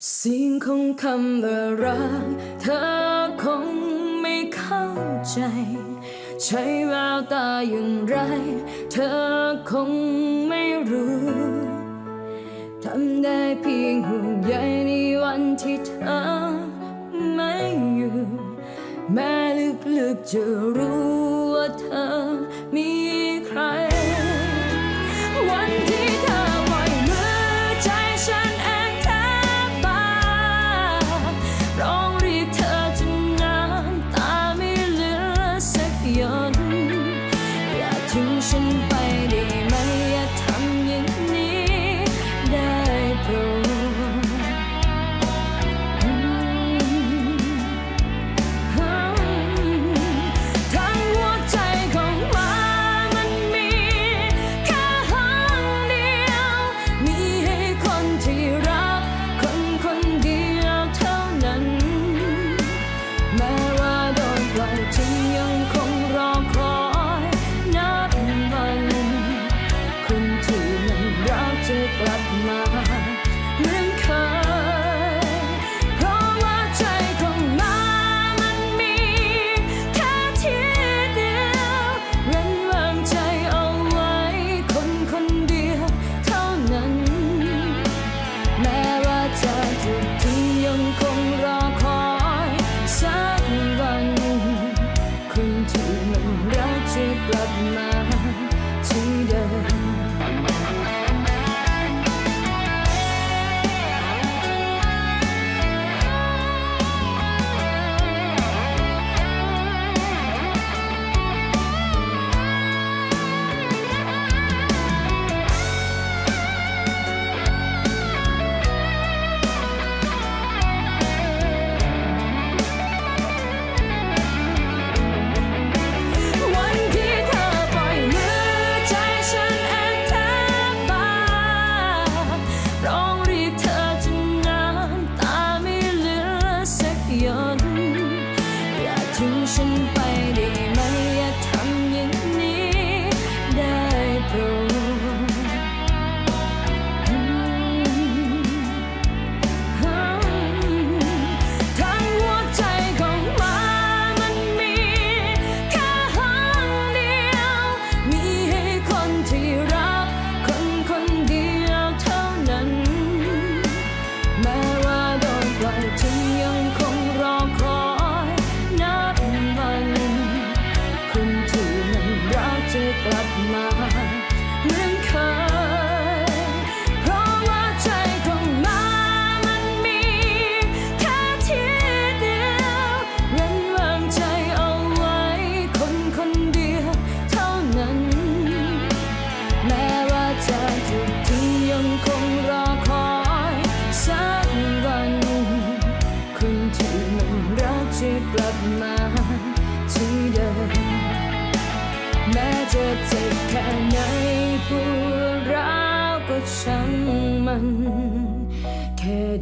สิ่งของคำว่ารักเธอคงไม่เข้าใจ ใช้แววตาอย่างไร เธอคงไม่รู้ทำได้เพียงห่วงใยในวันที่เธอไม่อยู่ แม้ลึกๆจะรู้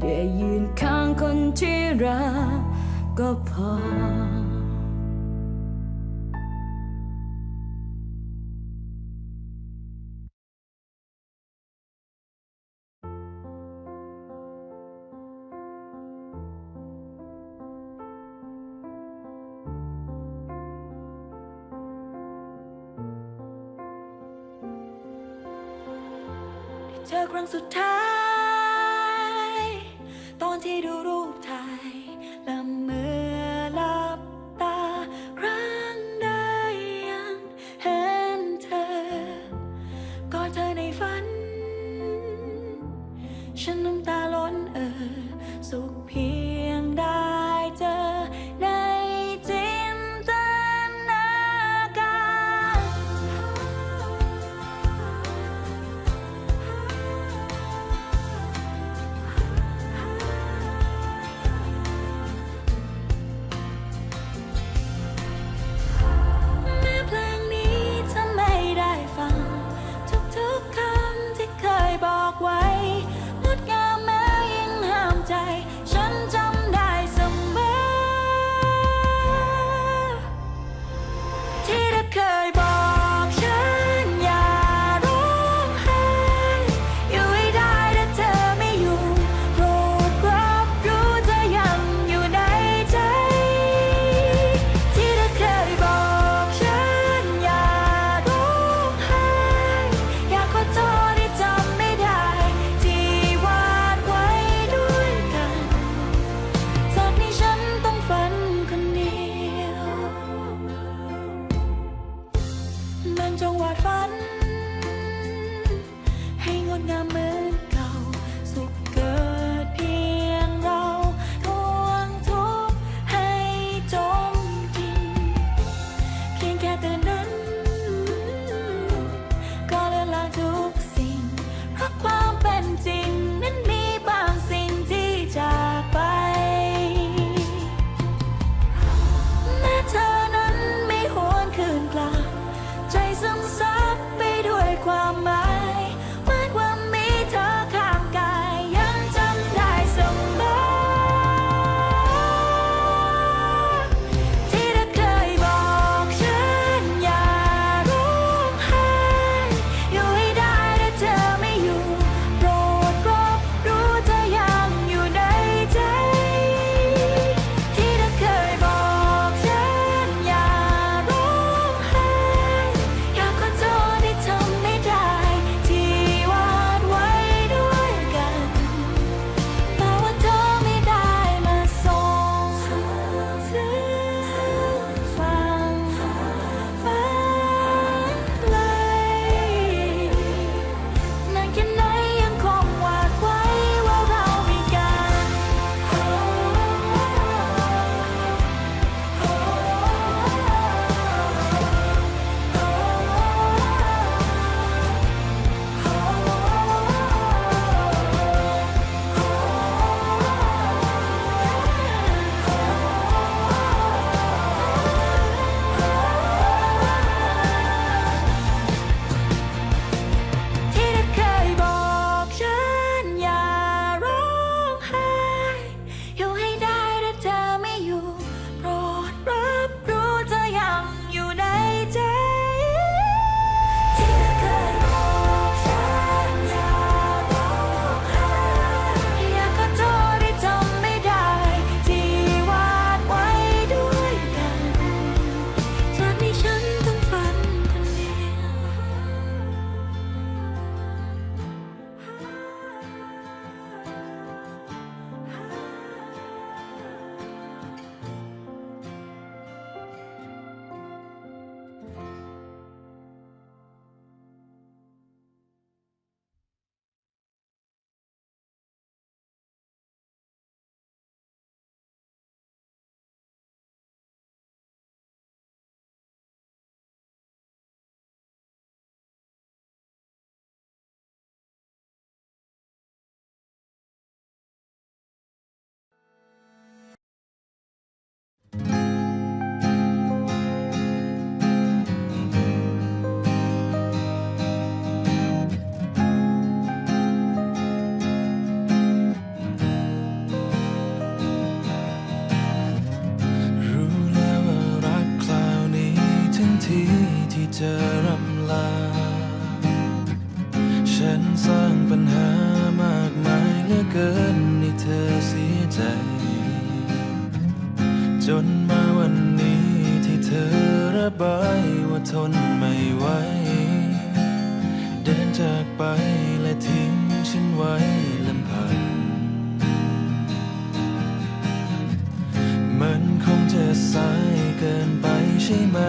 ได้ยยืนข้างคนที่รักก็พอเธอครั้งสุดท้าย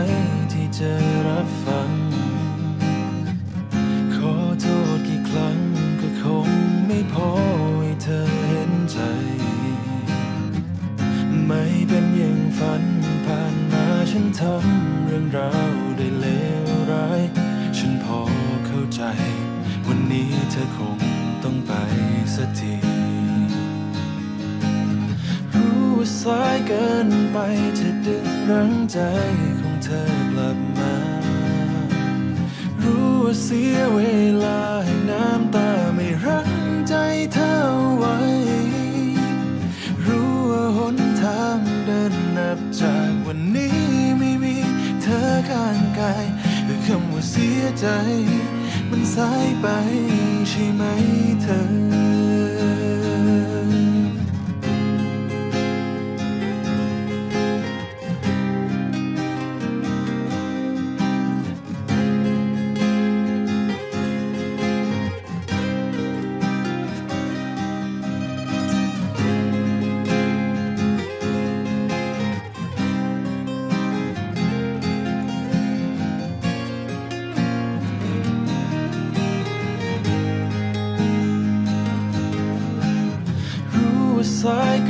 มที่จะรับฟัง ขอโทษกี่ครั้งก็คงไม่พอให้เธอเห็นใจ ไม่เป็นอย่างฝันผ่านมาฉันทำเรื่องราวได้เลวร้าย ฉันพอเข้าใจ วันนี้เธอคงต้องไปสักทีรู้ว่าสายเกินไปจะดึงรั้งใจ สียเวลาให้น้ำตาไม่รั้งใจเท่าไว้ รู้ว่าหนทางเดินนับจากวันนี้ไม่มีเธอข้างกายแต่คำว่าเสียใจ มันสายไปใช่ไหมเธอ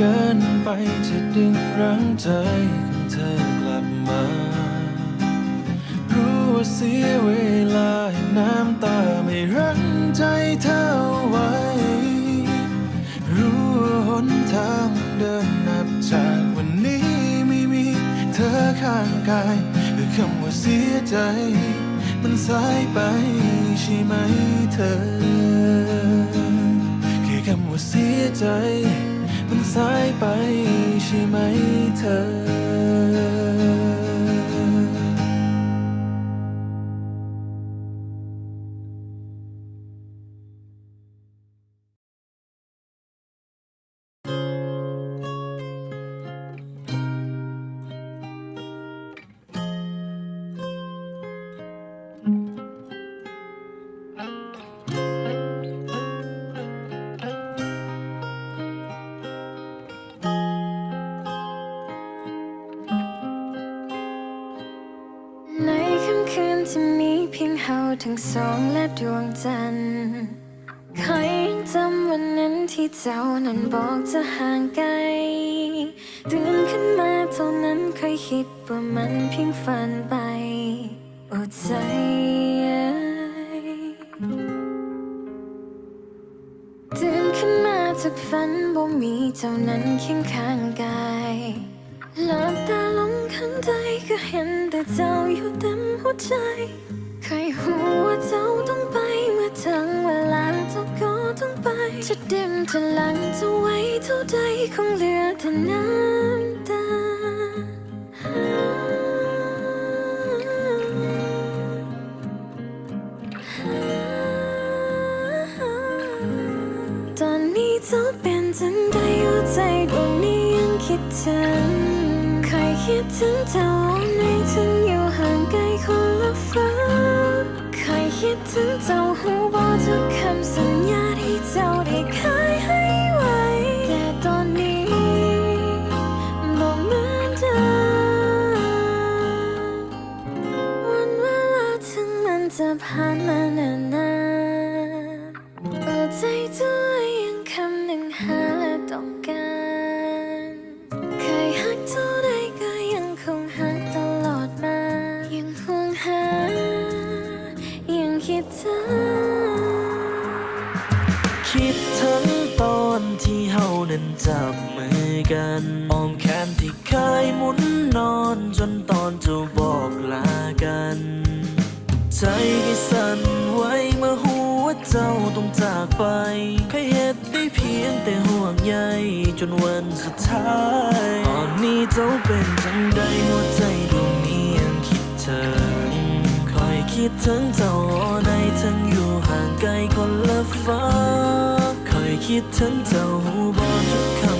เกินไปจะดึงรั้งใจของเธอกลับมา รู้ว่าเสียเวลาน้ำตาไม่รั้งใจเธอไว้ รู้ว่าหนทางเดินนับจากวันนี้ไม่มีเธอข้างกายแต่คำว่าเสียใจ มันสายไปใช่ไหมเธอ แค่คำว่าเสียใจ สายไปใช่ไหมเธอ เพียงเฮาทั้งสองและดวงจันทร์ใครยังจำวันนั้นที่เจ้านั้นบอกจะห่างไกลตื่นขึ้นมาเท่านั้นเคยคิดว่ามันเพียงฝันไปโอ้ใจตื่นขึ้นมาจากฝันบ่มีเจ้านั้นเคียงข้างกายหลับตาลงข้างใจก็เห็นแต่เจ้าอยู่เต็มหัวใจ ใครหัวาเจ้าต้องไปเมื่อถึงเวลาเจ้าก็ต้องไป จะดิ่มจะหลังจะไว้เท่าใดคงเหลือแต่น้ำตาตอนนี้เจ้าเป็นจังใดหัวใจดวงนี้ยังคิดถึงใครคิดถึงเจ้าในถึง คิดถึงเจ้าหูบอกทุกคำสัญญาที่เจ้าได้เคยให้ไว้ แต่ตอนนี้บอกเหมือนเดิมวันเวลาถึงมันจะผ่านมานานนานเปิดใจด้วย จนตอนจะบอกลากัน ใจที่สั่นไหวเมื่อหัวเจ้าต้องจากไปเคยเหตุได้เพียงแต่ห่วงใยจนวันสุดท้าย ตอนนี้เจ้าเป็นจังใดหัวใจดวงนี้ยังคิดถึงคอยคิดถึงเจ้าในทั้งอยู่ห่างไกลคนละฟ้าคอยคิดถึงเจ้าหูบอทุกคำ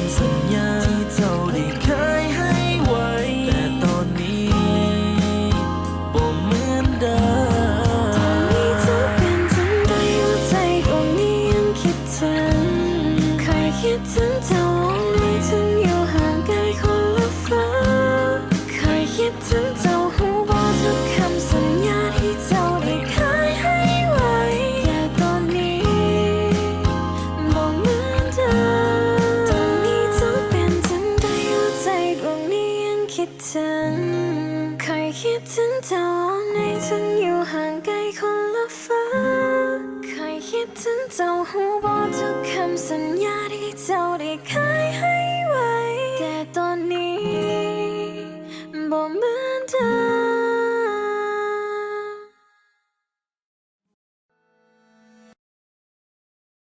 ยคิ